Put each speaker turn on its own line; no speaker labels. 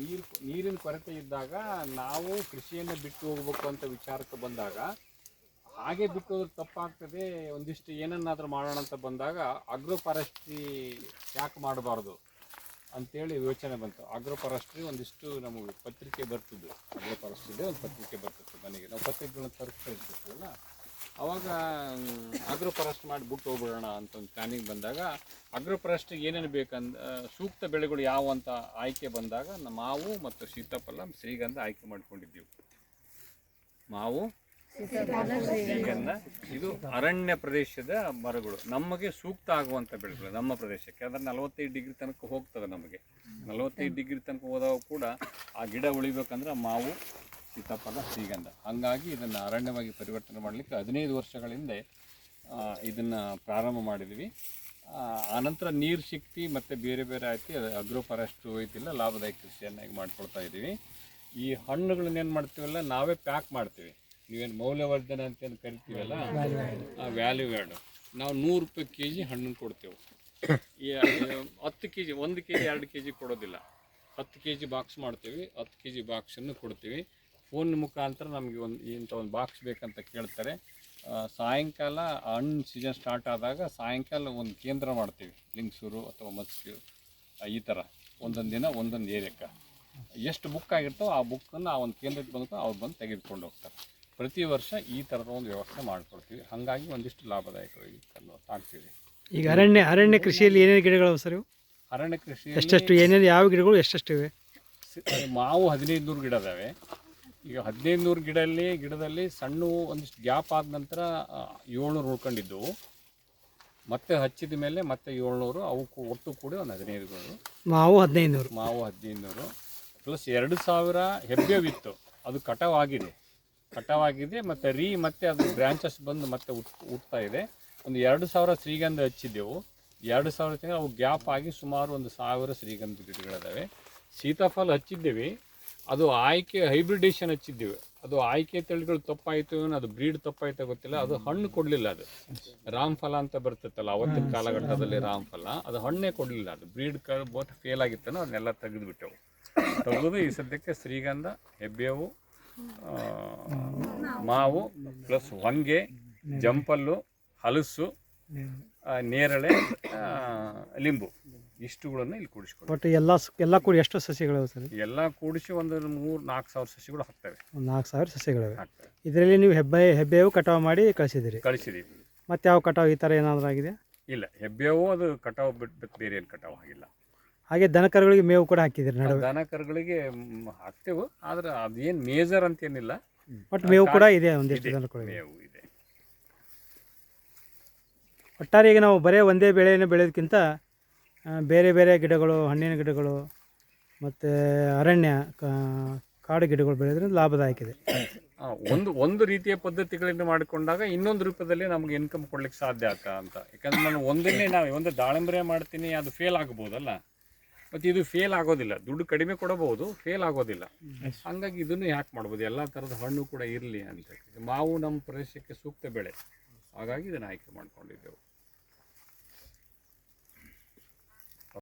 ನೀರು ನೀರಿನ ಕೊರತೆ ಇದ್ದಾಗ ನಾವು ಕೃಷಿಯನ್ನು ಬಿಟ್ಟು ಹೋಗ್ಬೇಕು ಅಂತ ವಿಚಾರಕ್ಕೆ ಬಂದಾಗ, ಹಾಗೆ ಬಿಟ್ಟು ತಪ್ಪಾಗ್ತದೆ, ಒಂದಿಷ್ಟು ಏನನ್ನಾದರೂ ಮಾಡೋಣ ಅಂತ ಬಂದಾಗ ಅಗ್ರೋ ಫಾರೆಸ್ಟ್ರಿ ಯಾಕೆ ಮಾಡಬಾರ್ದು ಅಂತೇಳಿ ಯೋಚನೆ ಬಂತು. ಅಗ್ರೋ ಫಾರೆಸ್ಟ್ರಿ ಒಂದಿಷ್ಟು ನಮಗೆ ಪತ್ರಿಕೆ ಬರ್ತಿದ್ದು ಅಗ್ರೋ ಫಾರೆಸ್ಟ್ರಿದೆ ಒಂದು ಪತ್ರಿಕೆ ಬರ್ತಿತ್ತು ಮನೆಗೆ. ನಾವು ಪತ್ರಿಕೆಗಳನ್ನ ತರಿಸ್ತಾ ಇರ್ತಿದ್ವಲ್ಲ ಅವಾಗ ಅಗ್ರೋ ಮಾಡಿ ಬಿಟ್ಟು ಹೋಗ್ಬಿಡೋಣ ಅಂತ ಒಂದು ಪ್ಲಾನಿಂಗ್ ಬಂದಾಗ ಅಗ್ರೋ ಏನೇನು ಬೇಕಂದ ಸೂಕ್ತ ಬೆಳೆಗಳು ಯಾವ ಅಂತ ಆಯ್ಕೆ ಬಂದಾಗ ನಮ್ಮ ಮಾವು ಮತ್ತು ಸೀತಾಫಲ, ಶ್ರೀಗಂಧ ಆಯ್ಕೆ ಮಾಡ್ಕೊಂಡಿದ್ದೀವಿ. ಮಾವು, ಶ್ರೀಗಂಧ, ಇದು ಅರಣ್ಯ ಪ್ರದೇಶದ ಮರಗಳು. ನಮಗೆ ಸೂಕ್ತ ಆಗುವಂಥ ಬೆಳೆಗಳು ನಮ್ಮ ಪ್ರದೇಶಕ್ಕೆ. ಅಂದ್ರೆ ನಲವತ್ತೈದು ಡಿಗ್ರಿ ತನಕ ಹೋಗ್ತದೆ ನಮಗೆ. ನಲವತ್ತೈದು ಡಿಗ್ರಿ ತನಕ ಹೋದಾಗ ಕೂಡ ಆ ಗಿಡ ಉಳಿಬೇಕಂದ್ರೆ ಮಾವು ಸೀತಾಫಲ ಶ್ರೀಗಂಧ. ಹಾಗಾಗಿ ಇದನ್ನು ಅರಣ್ಯವಾಗಿ ಪರಿವರ್ತನೆ ಮಾಡಲಿಕ್ಕೆ ಹದಿನೈದು ವರ್ಷಗಳ ಹಿಂದೆ ಇದನ್ನು ಪ್ರಾರಂಭ ಮಾಡಿದ್ವಿ. ಆನಂತರ ನೀರು ಸಿಕ್ತಿ ಮತ್ತು ಬೇರೆ ಬೇರೆ ಆಯ್ತು ಅದು ಅಗ್ರೋ ಫಾರೆಸ್ಟ್ ಹೋಯ್ತಿಲ್ಲ ಲಾಭದಾಯಕ ಕೃಷಿಯನ್ನಾಗಿ ಮಾಡ್ಕೊಳ್ತಾ ಇದ್ದೀವಿ. ಈ ಹಣ್ಣುಗಳನ್ನ ಏನು ಮಾಡ್ತೀವಲ್ಲ ನಾವೇ ಪ್ಯಾಕ್ ಮಾಡ್ತೀವಿ. ನೀವೇನು ಮೌಲ್ಯವರ್ಧನೆ ಅಂತ ಏನು ಕರಿತೀವಲ್ಲ? ಆ ವ್ಯಾಲ್ಯೂ ಆ್ಯಡ್ ನಾವು ನೂರು ರೂಪಾಯಿ ಕೆ ಜಿ ಹಣ್ಣನ್ನು ಕೊಡ್ತೇವೆ. ಈ ಹತ್ತು ಕೆ ಜಿ ಒಂದು ಕೆ ಜಿ ಎರಡು ಕೆ ಜಿ ಕೊಡೋದಿಲ್ಲ. ಹತ್ತು ಕೆ ಜಿ ಬಾಕ್ಸ್ ಮಾಡ್ತೀವಿ ಹತ್ತು ಕೆ ಜಿ ಬಾಕ್ಸನ್ನು ಕೊಡ್ತೀವಿ. ಫೋನ್ ಮುಖಾಂತರ ನಮಗೆ ಒಂದು ಇಂಥ ಒಂದು ಬಾಕ್ಸ್ ಬೇಕಂತ ಕೇಳ್ತಾರೆ. ಸಾಯಂಕಾಲ ಹಣ್ಣು ಸೀಸನ್ ಸ್ಟಾರ್ಟ್ ಆದಾಗ ಸಾಯಂಕಾಲ ಒಂದು ಕೇಂದ್ರ ಮಾಡ್ತೀವಿ. ಲಿಂಗ್ಸೂರು ಅಥವಾ ಮತ್ಸ್ಯ ಈ ಥರ ಒಂದೊಂದು ದಿನ ಒಂದೊಂದು ಏರಿಯಾಕ್ಕೆ ಎಷ್ಟು ಬುಕ್ ಆಗಿರ್ತೋ ಆ ಬುಕ್ಕನ್ನು ಆ ಒಂದು ಕೇಂದ್ರಕ್ಕೆ ಬಂದು ಅವ್ರು ಬಂದು ತೆಗೆದುಕೊಂಡು ಹೋಗ್ತಾರೆ. ಪ್ರತಿ ವರ್ಷ ಈ ಥರದ ಒಂದು ವ್ಯವಸ್ಥೆ ಮಾಡಿಕೊಡ್ತೀವಿ. ಹಾಗಾಗಿ ಒಂದಿಷ್ಟು ಲಾಭದಾಯಕವಾಗಿ ಆಗ್ತಿದೆ
ಈಗ ಅರಣ್ಯ ಅರಣ್ಯ ಕೃಷಿಯಲ್ಲಿ ಏನೇನು ಗಿಡಗಳು ಸರ್ ಇವು?
ಅರಣ್ಯ ಕೃಷಿ
ಎಷ್ಟೆಷ್ಟು ಏನೇನು ಯಾವ ಗಿಡಗಳು ಎಷ್ಟೆಷ್ಟು ಇವೆ?
ಮಾವು ಹದಿನೈದು ನೂರು ಗಿಡ ಇದಾವೆ ಈಗ ಹದಿನೈದು ನೂರು ಗಿಡಲ್ಲಿ ಗಿಡದಲ್ಲಿ ಸಣ್ಣ ಒಂದಿಷ್ಟು ಗ್ಯಾಪ್ ಆದ ನಂತರ ಏಳ್ನೂರು ಉಳ್ಕೊಂಡಿದ್ದವು ಮತ್ತೆ ಹಚ್ಚಿದ ಮೇಲೆ ಮತ್ತೆ ಏಳ್ನೂರು ಅವು ಒಟ್ಟು ಕೂಡಿ ಒಂದು ಹದಿನೈದು
ಮಾವು ಹದಿನೈದು ನೂರು
ಮಾವು ಹದಿನೈದು ನೂರು ಪ್ಲಸ್ ಎರಡು ಸಾವಿರ ಹೆಬ್ಬೇವಿತ್ತು. ಅದು ಕಟಾವ್ ಆಗಿದೆ ಕಟಾವ್ ಆಗಿದೆ ಮತ್ತು ರೀ ಮತ್ತೆ ಅದು ಬ್ರಾಂಚಸ್ ಬಂದು ಮತ್ತೆ ಉಟ್ ಹುಟ್ತಾ ಇದೆ. ಒಂದು ಎರಡು ಸಾವಿರ ಶ್ರೀಗಂಧ ಹಚ್ಚಿದ್ದೆವು. ಎರಡು ಸಾವಿರ ತಿಂಗಳು ಅವು ಗ್ಯಾಪ್ ಆಗಿ ಸುಮಾರು ಒಂದು ಸಾವಿರ ಶ್ರೀಗಂಧ ಗಿಡಗಳಿದಾವೆ ಸೀತಾಫಲ ಹಚ್ಚಿದ್ದೇವೆ. ಅದು ಆಯ್ಕೆ ಹೈಬ್ರಿಡೇಷನ್ ಹಚ್ಚಿದ್ದೀವಿ. ಅದು ಆಯ್ಕೆ ತಳಿಗಳು ತಪ್ಪಾಯಿತು ಏನೋ ಅದು ಬ್ರೀಡ್ ತಪ್ಪಾಯ್ತೋ ಗೊತ್ತಿಲ್ಲ. ಅದು ಹಣ್ಣು ಕೊಡಲಿಲ್ಲ ಅದು. ರಾಮ್ಫಲ ಅಂತ ಬರ್ತಿತ್ತಲ್ಲ ಅವತ್ತಿನ ಕಾಲಘಟ್ಟದಲ್ಲಿ ರಾಮ್ಫಲ. ಅದು ಹಣ್ಣೇ ಕೊಡಲಿಲ್ಲ ಅದು. ಬ್ರೀಡ್ ಕರ್ ಬೋತ್ ಫೇಲ್ ಆಗಿತ್ತನೋ ಅದನ್ನೆಲ್ಲ ತೆಗೆದುಬಿಟ್ಟೆವು. ತೆಗೆದು ಈ ಸದ್ಯಕ್ಕೆ ಶ್ರೀಗಂಧ ಹೆಬ್ಬೇವು ಮಾವು ಪ್ಲಸ್ ಹೊಂಗೆ ಜಂಪಲ್ಲು ಹಲಸು ನೇರಳೆ ಲಿಂಬು. ಇಷ್ಟುಗಳನ್ನು ಇಲ್ಲಿ ಕೂಡಿಸ್ಕೊಂಡು
ಬಟ್ ಎಲ್ಲ ಎಲ್ಲ ಕೂಡಿ ಎಷ್ಟು ಸಸಿಗಳು ಸರ್?
ಎಲ್ಲ ಕೂಡಿಸಿ ಒಂದು ಮೂರು ನಾಲ್ಕು ಸಾವಿರ ಸಸಿಗಳು ಹಾಕ್ತವೆ.
ಒಂದು ನಾಲ್ಕು ಸಾವಿರ ಸಸಿಗಳಿವೆ.
ಹಾಕ್ತವೆ.
ಇದರಲ್ಲಿ ನೀವು ಹೆಬ್ಬೆ ಹೆಬ್ಬೇವು ಕಟಾವು ಮಾಡಿ ಕಳಿಸಿದಿರಿ
ಕಳಿಸಿದೀವಿ
ಮತ್ತೆ ಯಾವ ಕಟಾವು ಈ ಥರ ಏನಾದರೂ ಆಗಿದೆ
ಇಲ್ಲ ಹೆಬ್ಬೇವು ಅದು ಕಟಾವು ಬಿಟ್ಟು ಬೇರೆ ಏನು ಕಟಾವು ಆಗಿಲ್ಲ.
ಹಾಗೆ ದನಕರುಗಳಿಗೆ ಮೇವು ಕೂಡ ಹಾಕಿದಿರಿ ನಡುವೆ.
ದನ ಕರುಗಳಿಗೆ ಮ್, ಹಾಕ್ತೇವೆ ಆದ್ರೆ ಅದೇನು ಮೇಜರ್ ಅಂತ ಏನಿಲ್ಲ
ಬಟ್ ಮೇವು ಕೂಡ ಇದೆ ಒಂದಿಷ್ಟು ದನಕರುಗಳಿಗೆ.
ಮೇವು ಇದೆ.
ಒಟ್ಟಾರೆ ಈಗ ನಾವು ಬರೇ ಒಂದೇ ಬೆಳೆಯನ್ನು ಬೆಳೆಯೋದಕ್ಕಿಂತ ಬೇರೆ ಬೇರೆ ಗಿಡಗಳು, ಹಣ್ಣಿನ ಗಿಡಗಳು ಮತ್ತು ಅರಣ್ಯ ಕಾಡು ಗಿಡಗಳು ಬೆಳೆದ್ರೆ ಲಾಭದಾಯಕ ಇದೆ.
ಒಂದು ಒಂದು ರೀತಿಯ ಪದ್ಧತಿಗಳಿಂದ ಮಾಡಿಕೊಂಡಾಗ ಇನ್ನೊಂದು ರೂಪದಲ್ಲಿ ನಮ್ಗೆ ಇನ್ಕಮ್ ಕೊಡ್ಲಿಕ್ಕೆ ಸಾಧ್ಯ ಆಗ್ತಾ ಅಂತ. ಯಾಕಂದ್ರೆ ನಾನು ಒಂದನ್ನೇ ನಾವು, ಒಂದು ದಾಳಿಂಬರೆ ಮಾಡ್ತೀನಿ, ಅದು ಫೇಲ್ ಆಗ್ಬೋದಲ್ಲ. ಮತ್ತು ಇದು ಫೇಲ್ ಆಗೋದಿಲ್ಲ. ದುಡ್ಡು ಕಡಿಮೆ ಕೊಡಬಹುದು ಫೇಲ್ ಆಗೋದಿಲ್ಲ. ಹಂಗಾಗಿ ಇದನ್ನು ಯಾಕೆ ಮಾಡ್ಬೋದು? ಎಲ್ಲ ಥರದ ಹಣ್ಣು ಕೂಡ ಇರಲಿ ಅಂತ ಮಾವು ನಮ್ಮ ಪ್ರದೇಶಕ್ಕೆ ಸೂಕ್ತ ಬೆಳೆ. ಹಾಗಾಗಿ ಇದನ್ನು ಆಯ್ಕೆ ಮಾಡ್ಕೊಂಡಿದ್ದೆವು.